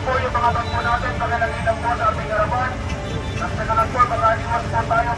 po yung mga bangko natin pagkalagay lang po sa ating harapan. At sa kalang po, mga iwas po tayo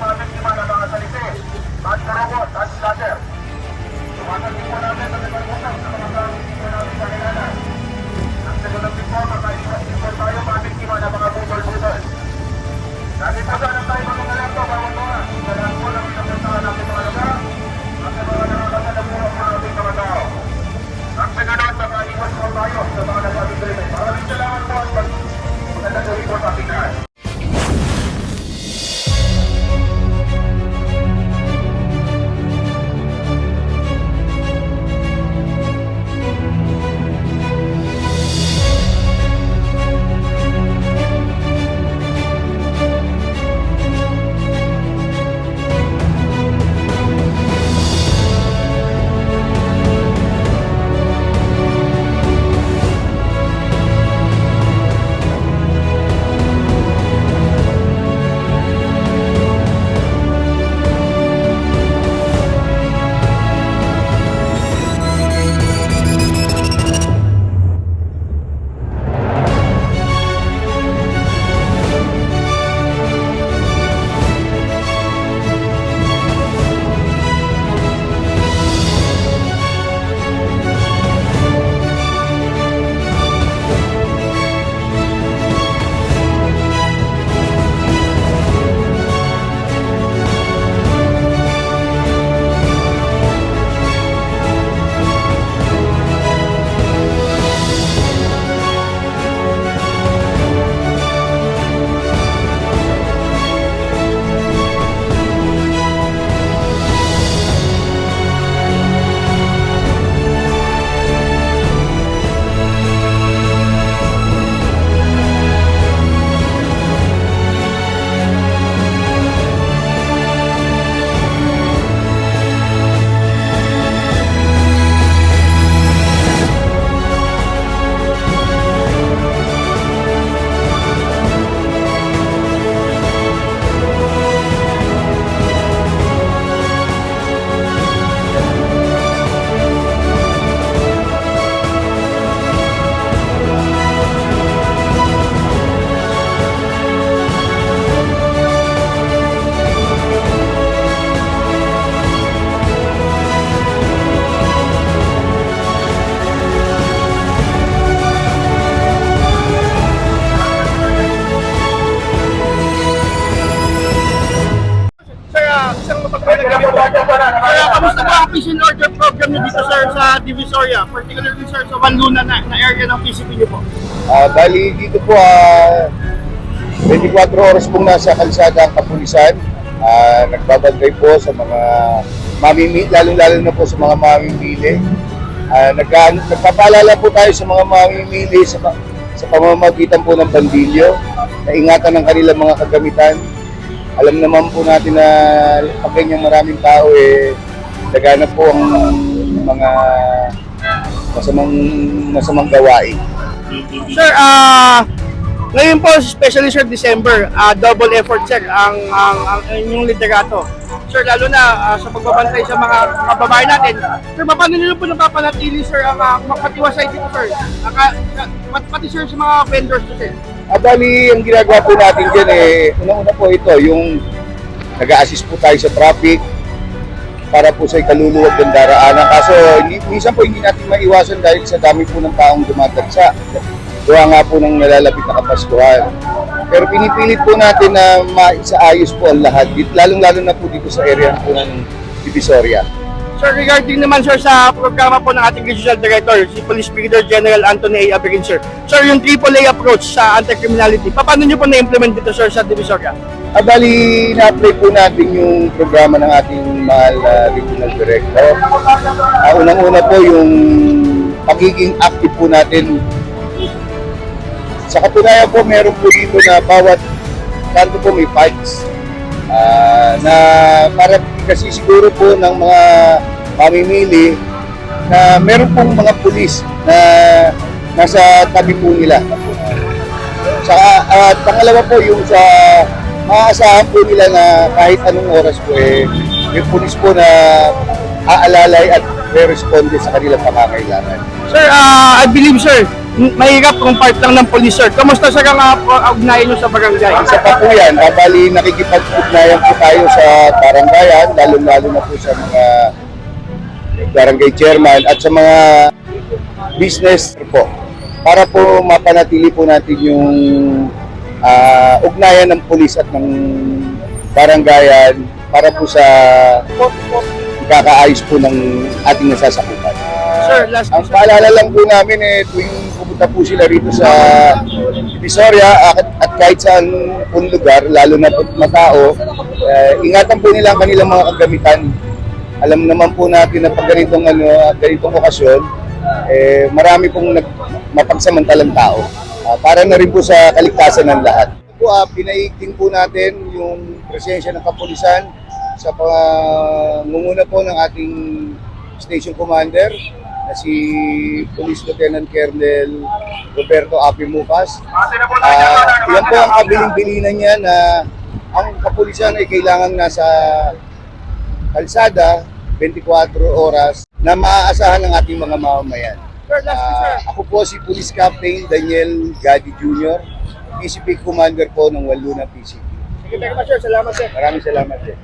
and order program niyo dito, sir, sa Divisoria? Particularly, sir, sa Banluna na, na area ng PCP niyo po. Ah, bali dito po ah 24 oras pong nasa kalsada ang kapulisan. Ah, nagbabantay po sa mga mamimi, lalo-lalo na po sa mga mamimili. Ah, nagka, nagpapaalala po tayo sa mga mamimili sa, sa pamamagitan po ng bandilyo, na ingatan ng kanilang mga kagamitan. Alam naman po natin na pag ganyang maraming tao, eh, nagana po ang mga masamang, masamang gawain. Sir, ah, ngayon po, especially sir, December, ah, double effort, sir, ang, ang, ang, inyong liderato. Sir, lalo na ah, sa pagbabantay sa mga kababayan natin. Sir, paano nyo po napapanatili, sir, ang uh, makatiwasay dito, sir? Ah, pat- pati, sir, sa mga vendors, sir. Ah, bali, ang ginagawa po natin dyan eh, unang-una po ito, yung nag-a-assist po tayo sa traffic para po sa ikaluluwag ng daraanan. Kaso, minsan po hindi natin maiwasan dahil sa dami po ng taong dumadagsa. Gawa nga po ng nalalapit na kapaskuhan. Pero pinipilit po natin na maisaayos po ang lahat, lalong-lalo na po dito sa area po ng Divisoria. Sir, regarding naman sir sa programa po ng ating regional director, si Police Brigadier General Anthony A. Aberin, sir. Sir, yung AAA approach sa anti-criminality, paano nyo po na-implement dito, sir, sa Divisoria? Ah, bali, na-apply po natin yung programa ng ating mahal na regional director. Ah, unang-una po yung pagiging active po natin. Sa katunayan po, meron po dito na bawat kanto po may fights. Ah, na para kasi siguro po ng mga mamimili na meron pong mga pulis na nasa tabi po nila. Saka, at pangalawa po yung sa maaasahan po nila na kahit anong oras po eh, yung pulis po na aalalay at re-responde sa kanilang pangangailangan. Sir, ah, I believe, sir, mahirap kung part lang ng police, sir. Kamusta sa kang uh, ugnayan nyo sa barangay? Isa pa po yan, babali nakikipag-ugnayan po tayo sa barangayan, lalo-lalo na po sa mga barangay chairman at sa mga business po para po mapanatili po natin yung ah, ugnayan ng pulis at ng barangayan para po sa ikakaayos po ng ating nasasakupan. Sir, last Ang paalala lang po namin eh, tuwing pumunta po sila rito sa Divisoria at, at kahit saan pong lugar, lalo na po mga tao, eh, ingatan po nila ang kanilang mga kagamitan. Alam naman po natin na pag ganitong, ano, ganitong okasyon, eh, marami pong nag, mapagsamantalang tao. Ah, para na rin po sa kaligtasan ng lahat. Po, ah, pinaigting po natin yung presensya ng kapulisan sa pangunguna po ng ating station commander na si Police Lieutenant Colonel Roberto Api Mucas. Dyan, Ah, yan po ang kabiling-bilinan niya na ang kapulisan ay kailangan nasa kalsada 24 oras na maaasahan ng ating mga mamamayan. Sir, last sir. Ah, ako po si Police Captain Daniel Gadi Jr., PCP Commander po ng Waluna PCP. Sige, very much, sir. Salamat, sir. Maraming salamat din.